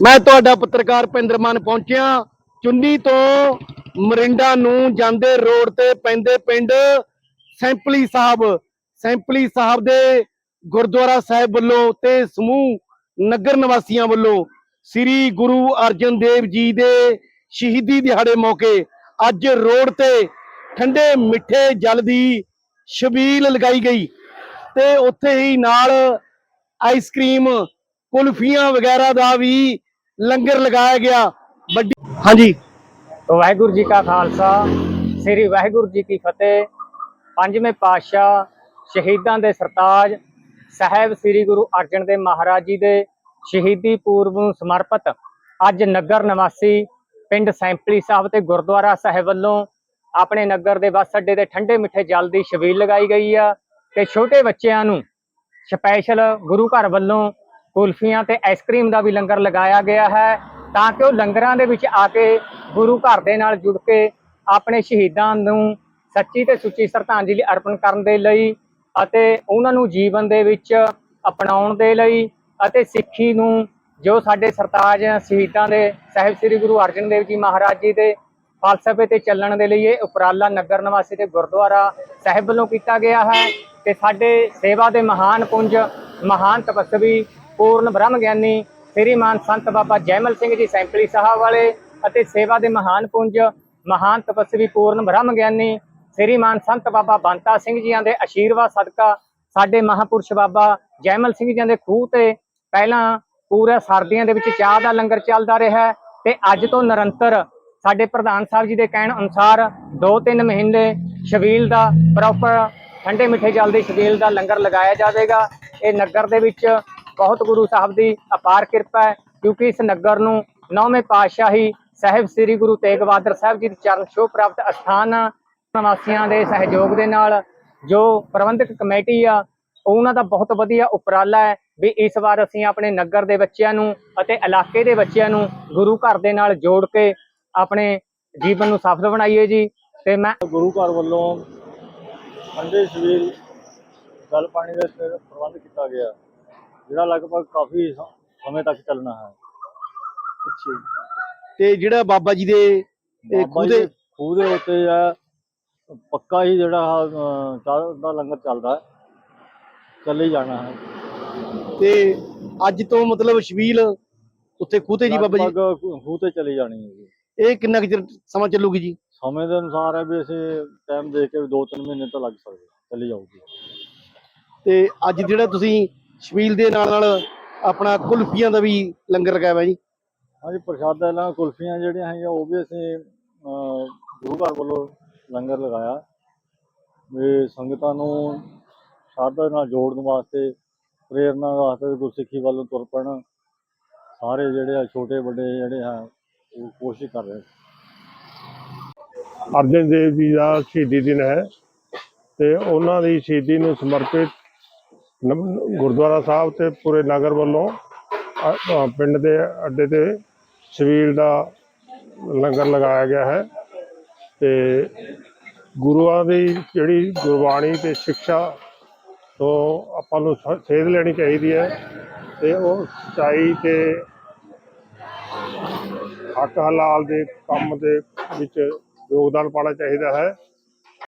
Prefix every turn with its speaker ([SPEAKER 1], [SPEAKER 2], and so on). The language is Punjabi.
[SPEAKER 1] ਮੈਂ ਤੁਹਾਡਾ ਪੱਤਰਕਾਰ ਪਿੰਦਰਮਨ ਪਹੁੰਚਿਆ। ਚੁੰਨੀ ਤੋਂ ਮਰਿੰਡਾ ਨੂੰ ਜਾਂਦੇ ਰੋਡ ਤੇ ਪੈਂਦੇ ਪਿੰਡ ਸੈਂਪਲੀ ਸਾਹਿਬ। ਸੈਂਪਲੀ ਸਾਹਿਬ ਦੇ ਗੁਰਦੁਆਰਾ ਸਾਹਿਬ ਵੱਲੋਂ ਤੇ ਸਮੂਹ ਨਗਰ ਨਿਵਾਸੀਆਂ ਵੱਲੋਂ ਸ੍ਰੀ ਗੁਰੂ ਅਰਜਨ ਦੇਵ ਜੀ ਦੇ ਸ਼ਹੀਦੀ ਦਿਹਾੜੇ ਮੌਕੇ ਅੱਜ ਰੋਡ ਤੇ ਠੰਡੇ ਮਿੱਠੇ ਜਲ ਦੀ ਸ਼ਬੀਲ ਲਗਾਈ ਗਈ ਤੇ ਉੱਥੇ ਹੀ ਨਾਲ ਆਈਸਕ੍ਰੀਮ, ਕੁਲਫੀਆਂ ਵਗੈਰਾ ਦਾ ਵੀ ਲੰਗਰ ਲਗਾਇਆ ਗਿਆ। ਵੱਡੀ ਹਾਂਜੀ।
[SPEAKER 2] ਵਾਹਿਗੁਰੂ ਜੀ ਕਾ ਖਾਲਸਾ, ਸ੍ਰੀ ਵਾਹਿਗੁਰੂ ਜੀ ਕੀ ਫਤਿਹ। ਪੰਜਵੇਂ ਪਾਤਸ਼ਾਹ ਸ਼ਹੀਦਾਂ ਦੇ ਸਰਤਾਜ ਸਾਹਿਬ ਸ੍ਰੀ ਗੁਰੂ ਅਰਜਨ ਦੇਵ ਮਹਾਰਾਜ ਜੀ ਦੇ ਸ਼ਹੀਦੀ ਪੂਰਬ ਨੂੰ ਸਮਰਪਿਤ ਅੱਜ ਨਗਰ ਨਿਵਾਸੀ ਪਿੰਡ ਸੈਂਪਲੀ ਸਾਹਿਬ ਤੇ ਗੁਰਦੁਆਰਾ ਸਾਹਿਬ ਵੱਲੋਂ ਆਪਣੇ ਨਗਰ ਦੇ ਬੱਸ ਅੱਡੇ ਤੇ ਠੰਡੇ ਮਿੱਠੇ ਜਲ ਦੀ ਛਬੀਲ ਲਗਾਈ ਗਈ ਆ ਤੇ ਛੋਟੇ ਬੱਚਿਆਂ ਨੂੰ ਸਪੈਸ਼ਲ ਗੁਰੂ ਘਰ ਵੱਲੋਂ ਕੁਲਫੀਆਂ ਤੇ ਆਈਸਕ੍ਰੀਮ ਦਾ ਵੀ ਲੰਗਰ ਲਗਾਇਆ ਗਿਆ ਹੈ ਤਾਂ ਕਿ ਉਹ ਲੰਗਰਾਂ ਦੇ ਵਿੱਚ ਆ ਕੇ ਗੁਰੂ ਘਰ ਦੇ ਨਾਲ ਜੁੜ ਕੇ ਆਪਣੇ ਸ਼ਹੀਦਾਂ ਨੂੰ ਸੱਚੀ ਤੇ ਸੁੱਚੀ ਸ਼ਰਧਾਂਜਲੀ ਅਰਪਣ ਕਰਨ ਦੇ ਲਈ ਅਤੇ ਉਹਨਾਂ ਨੂੰ ਜੀਵਨ ਦੇ ਵਿੱਚ ਅਪਣਾਉਣ ਦੇ ਲਈ ਅਤੇ ਸਿੱਖੀ ਨੂੰ ਜੋ ਸਾਡੇ ਸਰਤਾਜ ਸ਼ਹੀਦਾਂ ਦੇ ਸਾਹਿਬ ਸ੍ਰੀ ਗੁਰੂ ਅਰਜਨ ਦੇਵ ਜੀ ਮਹਾਰਾਜ ਜੀ ਦੇ ਫਲਸਫੇ ਤੇ ਚੱਲਣ ਦੇ ਲਈ ਇਹ ਉਪਰਾਲਾ ਨਗਰ ਨਿਵਾਸੀ ਤੇ ਗੁਰਦੁਆਰਾ ਸਾਹਿਬ ਵੱਲੋਂ ਕੀਤਾ ਗਿਆ ਹੈ ਤੇ ਸਾਡੇ ਸੇਵਾ ਦੇ ਮਹਾਨ ਪੁੰਜ, ਮਹਾਨ ਤਪਸਵੀ ਪੂਰਨ ਬ੍ਰਹਮ ਗਿਆਨੀ ਸ੍ਰੀਮਾਨ ਸੰਤ ਬਾਬਾ ਜੈਮਲ ਸਿੰਘ ਜੀ ਸੈਂਪਲੀ ਸਾਹਿਬ ਵਾਲੇ ਅਤੇ ਸੇਵਾ ਦੇ ਮਹਾਨ ਪੁੰਜ ਮਹਾਨ ਤਪਸਵੀ ਪੂਰਨ ਬ੍ਰਹਮ ਗਿਆਨੀ ਸ੍ਰੀਮਾਨ ਸੰਤ ਬਾਬਾ ਬੰਤਾ ਸਿੰਘ ਜੀਆਂ ਦੇ ਆਸ਼ੀਰਵਾਦ ਸਦਕਾ ਸਾਡੇ ਮਹਾਪੁਰਸ਼ ਬਾਬਾ ਜੈਮਲ ਸਿੰਘ ਜੀਆਂ ਦੇ ਖੂਹ ਤੇ ਪਹਿਲਾਂ ਪੂਰਾ ਸਰਦੀਆਂ ਦੇ ਵਿੱਚ ਚਾਹ ਦਾ ਲੰਗਰ ਚੱਲਦਾ ਰਿਹਾ ਹੈ ਤੇ ਅੱਜ ਤੋਂ ਨਿਰੰਤਰ ਸਾਡੇ ਪ੍ਰਧਾਨ ਸਾਹਿਬ ਜੀ ਦੇ ਕਹਿਣ ਅਨੁਸਾਰ 2-3 ਮਹੀਨੇ ਛਬੀਲ ਦਾ ਪ੍ਰੋਪਰ ਠੰਡੇ ਮਿੱਠੇ ਜਲ ਦੀ ਛਬੀਲ ਦਾ ਲੰਗਰ ਲਗਾਇਆ ਜਾਵੇਗਾ। ਇਹ ਨਗਰ ਦੇ ਵਿੱਚ ਬਹੁਤ ਗੁਰੂ ਸਾਹਿਬ ਦੀ ਅਪਾਰ ਕਿਰਪਾ ਹੈ, ਕਿਉਂਕਿ ਇਸ ਨਗਰ ਨੂੰ ਨੌਵੇਂ ਪਾਤਸ਼ਾਹੀ ਸਾਹਿਬ ਸ੍ਰੀ ਗੁਰੂ ਤੇਗ ਬਹਾਦਰ ਸਾਹਿਬ ਜੀ ਦੀ ਚਰਨ ਛੋਹ ਪ੍ਰਾਪਤ ਅਸਥਾਨ ਨਿਵਾਸੀਆਂ ਦੇ ਸਹਿਯੋਗ ਦੇ ਨਾਲ ਜੋ ਪ੍ਰਬੰਧਕ ਕਮੇਟੀ ਆ, ਉਹਨਾਂ ਦਾ ਬਹੁਤ ਵਧੀਆ ਉਪਰਾਲਾ ਹੈ ਵੀ ਇਸ ਵਾਰ ਅਸੀਂ ਆਪਣੇ ਨਗਰ ਦੇ ਬੱਚਿਆਂ ਨੂੰ ਅਤੇ ਇਲਾਕੇ ਦੇ ਬੱਚਿਆਂ ਨੂੰ ਗੁਰੂ ਘਰ ਦੇ ਨਾਲ ਜੋੜ ਕੇ ਆਪਣੇ ਜੀਵਨ ਨੂੰ ਸਫਲ ਬਣਾਈਏ ਜੀ। ਤੇ ਮੈਂ
[SPEAKER 3] ਗੁਰੂ ਘਰ ਵੱਲੋਂ ਠੰਡੇ ਸਵੇਰ ਜਲ ਪਾਣੀ ਦਾ ਪ੍ਰਬੰਧ ਕੀਤਾ ਗਿਆ। ਜਿਹੜਾ ਲਗਭਗ ਕਾਫੀ ਸ- ਸਮੇਂ ਤੱਕ ਚੱਲਣਾ ਹੈ।
[SPEAKER 1] ਅੱਛਾ ਤੇ ਜਿਹੜਾ ਬਾਬਾ ਜੀ ਦੇ ਇਹ
[SPEAKER 3] ਬਾਬਾ
[SPEAKER 1] ਖੂਹ
[SPEAKER 3] ਜੀ
[SPEAKER 1] ਦੇ
[SPEAKER 3] ਦੇ ਖੂਹ ਦੇ ਉੱਤੇ ਆ ਪੱਕਾ ਹੀ ਜਿਹੜਾ ਅਹ, ਚਾਹ ਦਾ ਲੰਗਰ ਚੱਲਦਾ ਹੈ। ਚੱਲੇ ਜਾਣਾ ਹੈ।
[SPEAKER 1] ਤੇ ਅੱਜ ਤੋਂ ਮਤਲਬ ਛਬੀਲ ਉੱਥੇ ਖੂਹ ਤੇ ਜੀ ਬਾਬਾ ਜੀ?
[SPEAKER 3] ਲਗਭਗ ਖੂਹ- ਖੂਹ ਤੇ ਚਲੀ ਜਾਣੀ ਹੈ ਜੀ।
[SPEAKER 1] ਇਹ ਕਿੰਨਾ ਕੁ ਚਿਰ ਸਮਾਂ ਚੱਲੂਗੀ ਜੀ?
[SPEAKER 3] ਸਮੇਂ ਦੇ ਅਨੁਸਾਰ ਹੈ ਵੀ ਅਸੀਂ ਟਾਈਮ ਦੇਖ ਕੇ ਵੀ 2-3 ਮਹੀਨੇ ਤਾਂ ਲੱਗ ਸਕਦੇ ਚਲੀ ਜਾਊਗੀ।
[SPEAKER 1] ਤੇ ਅੱਜ ਜਿਹੜਾ ਤੁਸੀਂ ਛਬੀਲ ਦੇ ਨਾਲ ਨਾਲ ਆਪਣਾ ਕੁਲਫੀਆਂ ਦਾ ਵੀ ਲੰਗਰ ਲਗਾਇਆ ਹੋਇਆ ਜੀ।
[SPEAKER 3] ਹਾਂਜੀ ਪ੍ਰਸ਼ਾਦਾ ਨਾਲ ਕੁਲਫੀਆਂ ਜਿਹੜੀਆਂ ਹੈਗੀਆਂ ਉਹ ਵੀ ਅਸੀਂ ਗੁਰੂ ਘਰ ਵੱਲੋਂ ਲੰਗਰ ਲਗਾਇਆ। ਵੀ ਸੰਗਤਾਂ ਨੂੰ ਸ਼ਰਧਾ ਨਾਲ ਜੋੜਨ ਵਾਸਤੇ ਪ੍ਰੇਰਨਾ ਵਾਸਤੇ ਗੁਰਸਿੱਖੀ ਵੱਲੋਂ ਤੁਰ ਪੈਣ। ਸਾਰੇ ਜਿਹੜੇ ਆ ਛੋਟੇ ਵੱਡੇ ਜਿਹੜੇ ਆ ਉਹ ਕੋਸ਼ਿਸ਼ ਕਰ ਰਹੇ
[SPEAKER 4] ਅਰਜਨ ਦੇਵ ਜੀ ਦਾ ਸ਼ਹੀਦੀ ਦਿਨ ਹੈ ਤੇ ਉਹਨਾਂ ਦੀ ਸ਼ਹੀਦੀ ਨੂੰ ਸਮਰਪਿਤ ਗੁਰਦੁਆਰਾ ਸਾਹਿਬ ਤੇ ਪੂਰੇ ਨਗਰ ਵੱਲੋਂ ਪਿੰਡ ਦੇ ਅੱਡੇ ਤੇ ਛਬੀਲ ਦਾ ਲੰਗਰ ਲਗਾਇਆ ਗਿਆ ਹੈ। ਤੇ ਗੁਰੂਆਂ ਦੀ ਜਿਹੜੀ ਗੁਰਬਾਣੀ ਤੇ ਸਿੱਖਿਆ ਤੋਂ ਆਪਾਂ ਨੂੰ ਸੇਧ ਲੈਣੀ ਚਾਹੀਦੀ ਹੈ ਤੇ ਉਹ ਸੱਚਾਈ ਤੇ ਹੱਕ ਹਲਾਲ ਦੇ ਕੰਮ ਦੇ ਵਿੱਚ ਯੋਗਦਾਨ ਪਾਉਣਾ ਚਾਹੀਦਾ ਹੈ।